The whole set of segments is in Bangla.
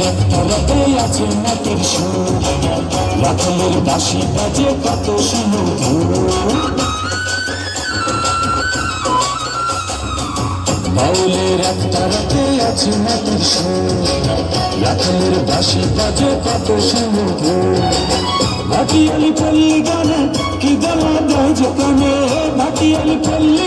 রাতে আছে নাটের সুর রাখলের বাসি বাজে কত সুমধুর বাউলের একটা রাতে আছে সুর রাখলের বাসি বাজে কত সুমধুর ভাটিয়ালি পল্লী গানে কি গলা দেয় কানে ভাটিয়ালি পল্লী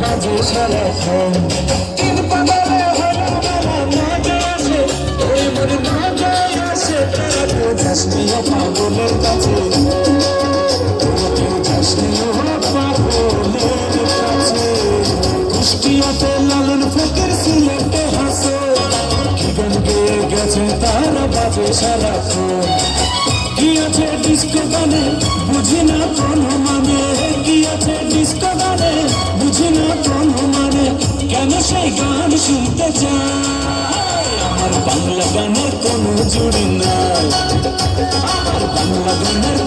বাজে সারাক্ষণ। তিন পাগলে কাছে। কেউ কাছে। কুষ্টিয়াতে লালন ফকির সিলেটে হাসো। কি গঙ্গে গেছেন তারা বাজে সারাক্ষণ। কি আছে ডিস্কো গানে, বুঝি সেই গান শুনতে চায়। আমার বাংলা গানের কোনো জুড়ি নাই। আমার বাংলা গানের